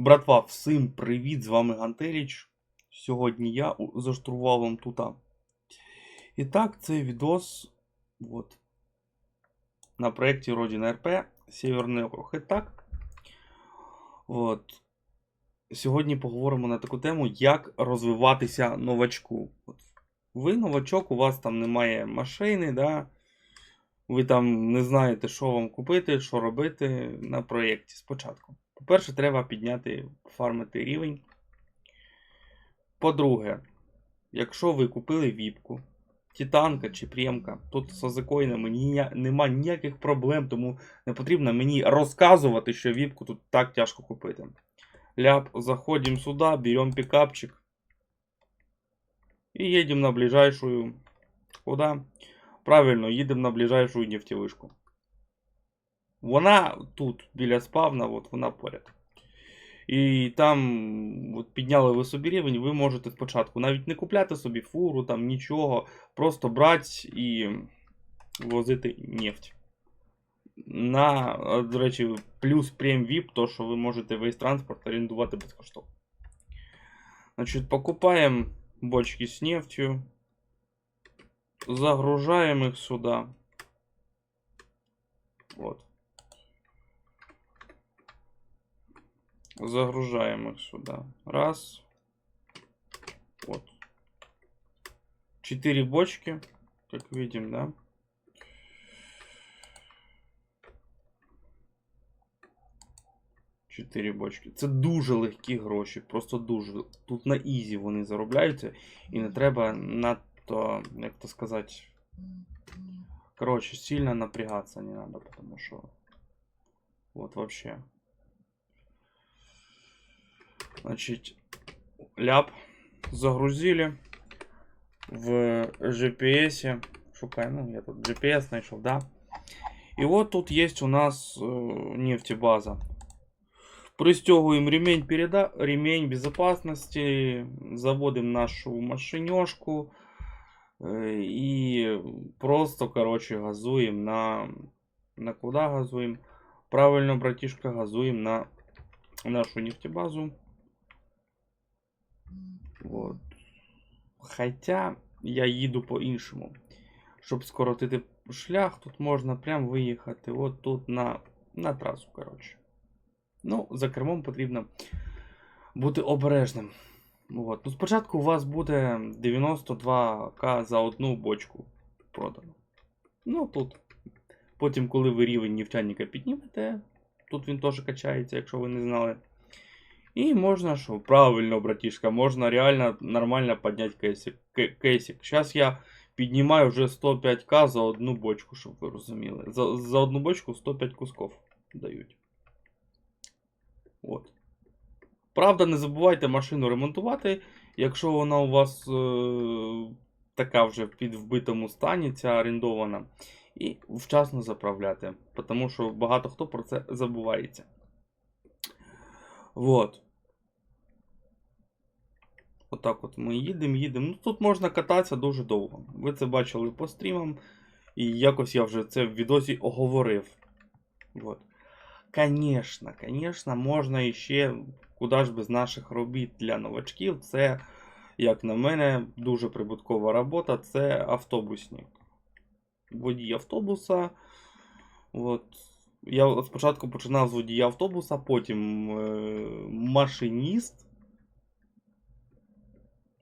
Братва, всім привіт! З вами Гантеріч. Сьогодні я у- за штурвалом тута. І так, цей відос от, на проєкті Родина РП Сєвєрний округ. І так. От. Сьогодні поговоримо на таку тему, як розвиватися новачку. От. Ви новачок, у вас там немає машини, да? ви там не знаєте, що вам купити, що робити на проєкті спочатку. По-перше, треба підняти, фармити рівень. По-друге, якщо ви купили віпку, Титанка чи Премка, тут з азикоїнами нія- нема ніяких проблем, тому не потрібно мені розказувати, що віпку тут так тяжко купити. Ляп, заходим сюда, берем пикапчик и едем на ближайшую... Куда? Правильно, їдемо на ближайшую нефтевишку. Вона тут, біля спавна, от вона поряд. І там от, підняли ви собі рівень, ви можете спочатку навіть не купляти собі фуру, там нічого, просто брати і возити нефть. На, до речі, плюс прем VIP, то що ви можете весь транспорт орендувати безкоштовно. Значить, покупаємо бочки з нефтю, загружаем их сюда. Вот. Загружаем их сюда. Раз. Вот. Четыре бочки, как видим, да? Чотири бочки. Це дуже легкі гроші, просто дуже. Тут на ізі вони заробляються, і не треба надто, як то сказати. Короче, сильно напрягаться не надо, потому что вот вообще. Значит, ляп загрузили в GPS. Шукай, ну я тут GPS нашел, да. И вот тут есть у нас э, нефтебаза. Пристегиваем ремень переда... ремень безопасности, заводим нашу машинешку и просто, короче, газуем на... На куда газуем? Правильно, братишка, газуем на нашу нефтебазу. Вот. Хотя я їду по-іншому. Щоб скоротити шлях, тут можна прям виїхати от тут на, на трасу, коротше. Ну, за кермом потрібно бути обережним. От. Ну, спочатку у вас буде 92к за одну бочку продано. Ну тут. Потім, коли ви рівень нефтяника піднімете, тут він теж качається, якщо ви не знали. І можна, що правильно, братішка, можна реально нормально підняти кейсик. Кейсик. Зараз я піднімаю вже 105к за одну бочку, щоб ви розуміли. За, за одну бочку 105 кусков дають. От. Правда, не забувайте машину ремонтувати, якщо вона у вас е, така вже в підвбитому стані, ця орендована. І вчасно заправляти. Тому що багато хто про це забувається. Вот. Отак от ми їдемо, їдемо. Ну тут можна кататися дуже довго. Ви це бачили по стрімам. І якось я вже це в відосі оговорив. Вот. Конечно, конечно, можна іще куди ж без наших робіт для новачків. Це, як на мене, дуже прибуткова робота. Це автобусник. Водій автобуса. От. Я спочатку починав з водія автобуса, потім е, машиніст.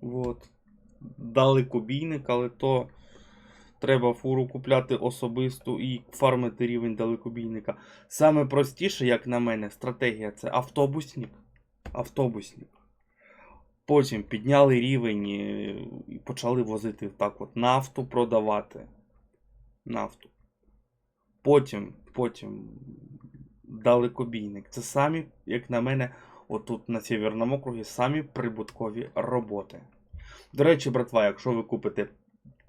От. Далекобійник, але то треба фуру купляти особисту і фармити рівень далекобійника. Саме простіше, як на мене, стратегія це автобусник. Автобусник. Потім підняли рівень е, і почали возити так от нафту продавати. Нафту. Потім, потім далекобійник. Це самі, як на мене, отут на Сєвєрному округі самі прибуткові роботи. До речі, братва, якщо ви купите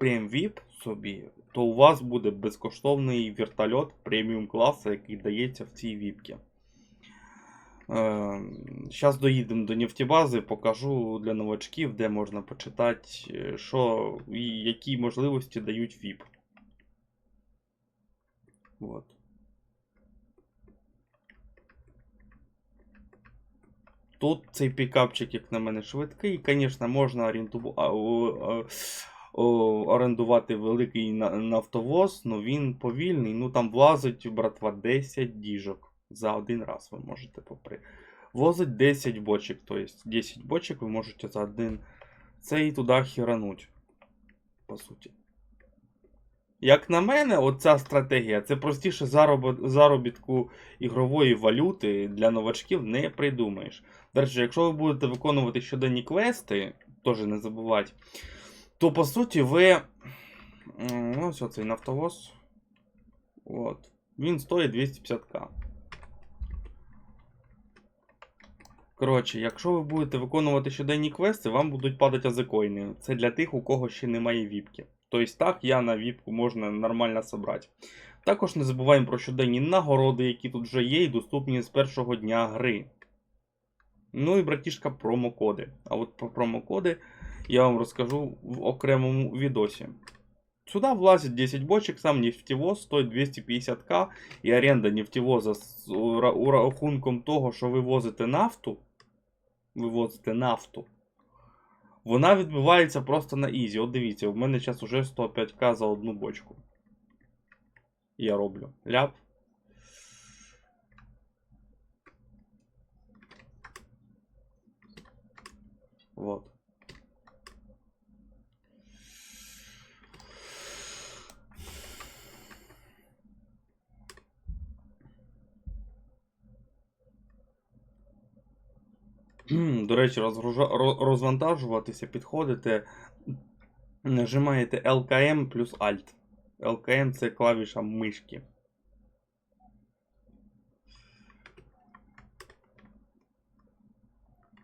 VIP собі, то у вас буде безкоштовний вертольот преміум класу, який дається в цій віпці. Зараз доїдемо до нефтебази, покажу для новачків, де можна почитати, е, що і які можливості дають VIP. Вот. Тут цей пікапчик, як на мене, швидкий. І, Звісно, можна орендувати великий нафтовоз, але він повільний. Ну там влазить, братва, 10 діжок за один раз ви можете попри. Возить 10 бочок, тобто 10 бочок ви можете за один цей туди хірануть. По суті. Як на мене, оця стратегія це простіше заробітку ігрової валюти для новачків не придумаєш. До якщо ви будете виконувати щоденні квести, теж не забувайте, то по суті ви. Ну, ось цей нафтовоз. От. Він стоїть 250к. Коротше, якщо ви будете виконувати щоденні квести, вам будуть падати азикоїни. Це для тих, у кого ще немає віпки. Тобто так, я на віпку можна нормально собрати. Також не забуваємо про щоденні нагороди, які тут вже є і доступні з першого дня гри. Ну і братішка промокоди. А от про промокоди я вам розкажу в окремому відосі. Сюда влазит 10 бочек, сам нефтевоз стоїть 250к, і оренда нефтевоза з урахунком того, що ви возите нафту, ви возите нафту, вона відбивається просто на ізі. От дивіться, в мене зараз уже 105к за одну бочку. Я роблю. Ляп. Вот. До речі, розвантажуватися, підходите, нажимаєте LKM плюс Alt. LKM це клавіша мишки.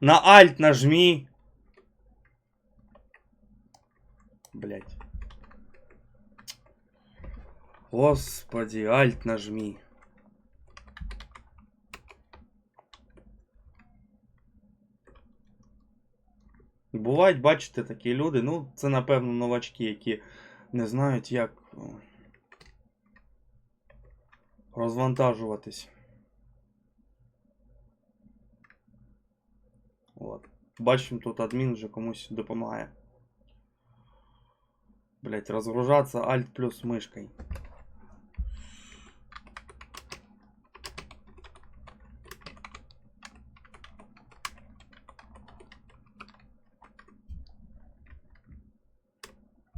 На Alt нажми. Блять. Господи, Alt нажми. Бувають, бачите, такі люди. Ну, це, напевно, новачки, які не знають, як розвантажуватись. От. Бачимо, тут адмін вже комусь допомагає. Блять, розгружатися Alt плюс мишкой.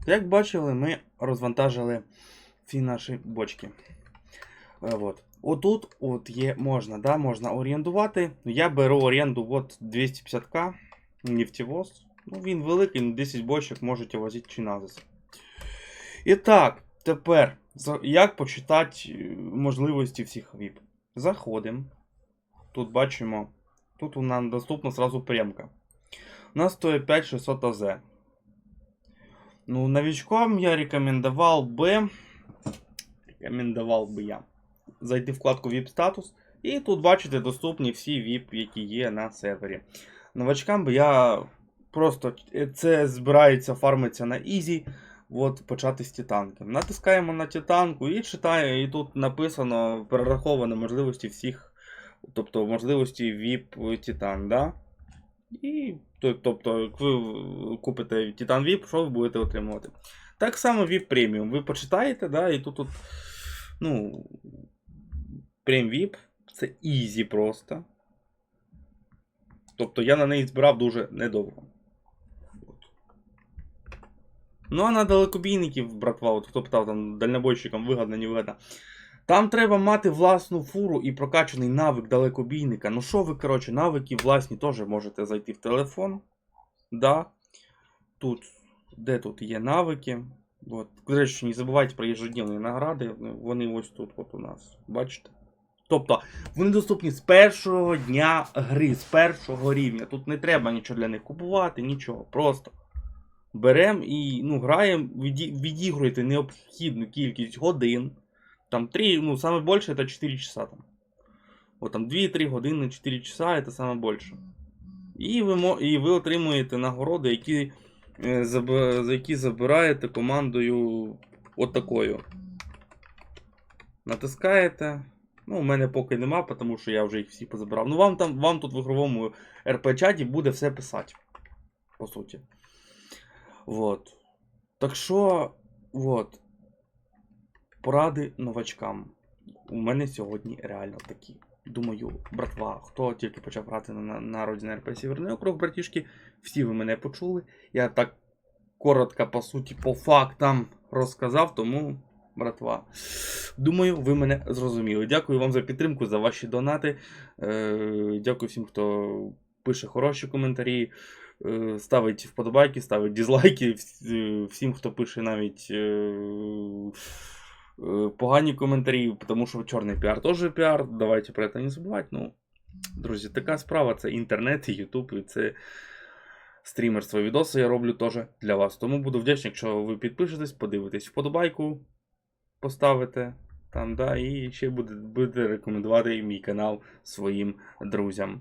Як бачили, ми розвантажили ці наші бочки. Е, От. Отут от є можна, да, можна орендувати. Я беру оренду от 250к нефтевоз. Ну, він великий, ну, 10 бочок можете возити чи назис. І так, тепер, як почитати е, можливості всіх VIP? Заходимо. Тут бачимо. Тут у нас доступна сразу прямка. У нас стоїть 5600 АЗ. Ну, новичкам я рекомендовал бы... Рекомендував би я. Зайти в вкладку VIP статус. І тут бачите доступні всі VIP, які є на сервері. Новачкам би я просто це збирається, фармиться на Easy. От почати з титанки. Натискаємо на титанку і читає, і тут написано перераховано можливості всіх, тобто можливості VIP Titan, да? І тобто, ви купите Titan VIP, що ви будете отримувати? Так само VIP Premium. Ви почитаєте, да, і тут, тут ну, Prem VIP це easy просто. Тобто я на неї збирав дуже недовго. Ну, а на далекобійників, братва, от хто питав там дальнобойщикам вигодно, не вигодно. Там треба мати власну фуру і прокачаний навик далекобійника. Ну що ви, коротше, навики власні теж можете зайти в телефон. Да. Тут, де тут є навики. От. Речі, не забувайте про ежедневні награди. Вони ось тут от у нас. Бачите? Тобто, вони доступні з першого дня гри, з першого рівня. Тут не треба нічого для них купувати, нічого. Просто беремо і ну, граємо, віді, відігруєте необхідну кількість годин. Там 3, ну, самое больше это 4 часа там. Вот там 2-3 години, 4 часа это саме більше. І ви, і ви отримуєте нагороди, які, е, за які забираєте командою от такою. Натискаєте. Ну, у мене поки нема, тому що я вже їх всі позабирав. Ну, вам там, вам тут в ігровому РП-чаті буде все писати. По суті. Вот. Так що, от. Поради новачкам. У мене сьогодні реально такі. Думаю, братва, хто тільки почав грати на, на, на РП Сіверний округ, братішки, всі ви мене почули. Я так коротко, по суті, по фактам розказав, тому, братва, думаю, ви мене зрозуміли. Дякую вам за підтримку, за ваші донати. Е, дякую всім, хто пише хороші коментарі, е, ставить вподобайки, ставить дізлайки. Е, Всім, хто пише навіть. Е, Погані коментарі, тому що чорний піар теж піар. Давайте про це не забувати. Ну, друзі, така справа це інтернет, і Ютуб, і це стрімерство відоси я роблю теж для вас. Тому буду вдячний, якщо ви підпишетесь, подивитесь вподобайку, поставите там, да, і ще буде, будете рекомендувати мій канал своїм друзям.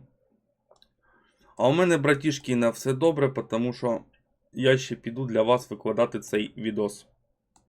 А у мене, братішки, на все добре, тому що я ще піду для вас викладати цей відос.